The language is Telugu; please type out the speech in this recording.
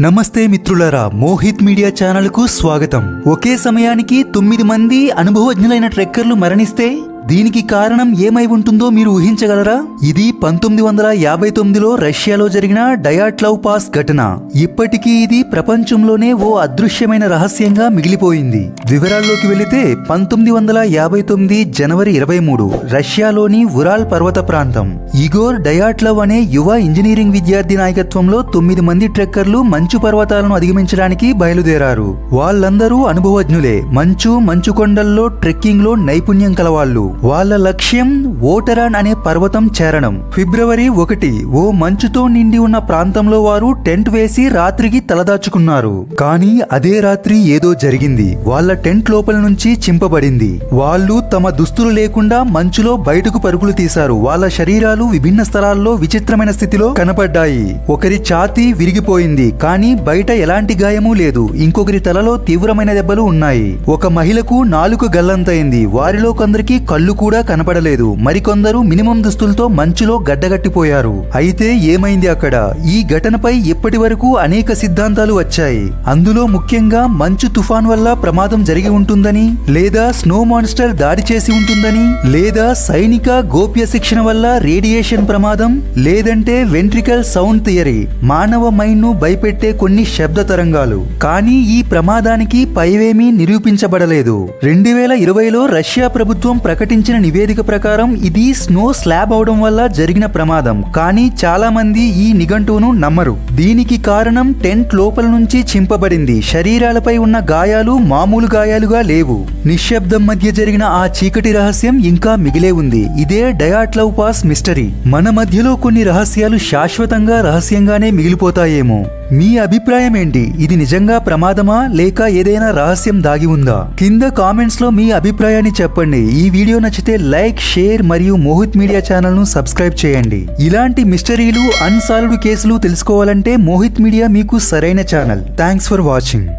నమస్తే మిత్రులారా మోహిత్ మీడియా ఛానల్కు స్వాగతం. ఒకే సమయానికి తొమ్మిది మంది అనుభవజ్ఞులైన ట్రెక్కర్లు మరణిస్తే దీనికి కారణం ఏమై ఉంటుందో మీరు ఊహించగలరా? ఇది పంతొమ్మిది వందల యాభై తొమ్మిదిలో రష్యాలో జరిగిన డయాట్లవ్ పాస్ ఘటన. ఇప్పటికీ ఇది ప్రపంచంలోనే ఓ అదృశ్యమైన రహస్యంగా మిగిలిపోయింది. వివరాల్లోకి వెళితే పంతొమ్మిది వందల యాభై తొమ్మిది జనవరి ఇరవై మూడు రష్యాలోని ఉరాల్ పర్వత ప్రాంతం. ఇగోర్ డయాట్లవ్ అనే యువ ఇంజనీరింగ్ విద్యార్థి నాయకత్వంలో తొమ్మిది మంది ట్రెక్కర్లు మంచు పర్వతాలను అధిగమించడానికి బయలుదేరారు. వాళ్ళందరూ అనుభవజ్ఞులే. మంచు మంచు కొండల్లో ట్రెక్కింగ్లో నైపుణ్యం కలవాళ్ళు. వాళ్ళ లక్ష్యం ఓటరాన్ అనే పర్వతం చేరడం. ఫిబ్రవరి ఒకటి ఓ మంచుతో నిండి ఉన్న ప్రాంతంలో వారు టెంట్ వేసి రాత్రికి తలదాచుకున్నారు. కానీ అదే రాత్రి ఏదో జరిగింది. వాళ్ళ టెంట్ లోపల నుంచి చింపబడింది. వాళ్ళు తమ దుస్తులు లేకుండా మంచులో బయటకు పరుగులు తీశారు. వాళ్ళ శరీరాలు విభిన్న స్థలాల్లో విచిత్రమైన స్థితిలో కనపడ్డాయి. ఒకరి ఛాతీ విరిగిపోయింది. కానీ బయట ఎలాంటి గాయమూ లేదు. ఇంకొకరి తలలో తీవ్రమైన దెబ్బలు ఉన్నాయి. ఒక మహిళకు నాలుక గల్లంతైంది. వారిలో కొందరికి కళ్ళు కూడా కనపడలేదు. మరికొందరు మినిమం దుస్తులతో మంచులో గడ్డగట్టిపోయారు. అయితే ఏమైంది అక్కడ? ఈ ఘటనపై ఇప్పటి వరకు అనేక సిద్ధాంతాలు వచ్చాయి. అందులో ముఖ్యంగా మంచు తుఫాన్ వల్ల ప్రమాదం జరిగి ఉంటుందని లేదా స్నో మాన్స్టర్ దాడి చేసి ఉంటుందని లేదా సైనిక గోప్య శిక్షణ వల్ల రేడియేషన్ ప్రమాదం లేదంటే వెంట్రికల్ సౌండ్ థియరీ మానవ మైండ్ను భయపెట్టే కొన్ని శబ్ద తరంగాలు. కానీ ఈ ప్రమాదానికి పైవేమీ నిరూపించబడలేదు. రెండు వేల ఇరవైలో రష్యా ప్రభుత్వం ప్రకటించిన నివేదిక ప్రకారం ఇది స్నో స్లాబ్ అవడం వల్ల జరిగిన ప్రమాదం. కానీ చాలా మంది ఈ నిఘంటువును నమ్మరు. దీనికి కారణం టెంట్ లోపల నుంచి చింపబడింది. శరీరాలపై ఉన్న గాయాలు మామూలు గాయాలుగా లేవు. నిశ్శబ్దం మధ్య జరిగిన ఆ చీకటి రహస్యం ఇంకా మిగిలే ఉంది. ఇదే డయాట్లవ్ పాస్ మిస్టరీ. మన మధ్యలో కొన్ని రహస్యాలు శాశ్వతంగా రహస్యంగానే మిగిలిపోతాయేమో. మీ అభిప్రాయం ఏంటి? ఇది నిజంగా ప్రమాదమా? లేక ఏదైనా రహస్యం దాగి ఉందా? కింద కామెంట్స్లో మీ అభిప్రాయాన్ని చెప్పండి. ఈ వీడియో నచ్చితే లైక్ షేర్ మరియు మోహిత్ మీడియా ఛానల్ను సబ్స్క్రైబ్ చేయండి. ఇలాంటి మిస్టరీలు అన్సాల్వ్డ్ కేసులు తెలుసుకోవాలంటే మోహిత్ మీడియా మీకు సరైన ఛానల్. Thanks for watching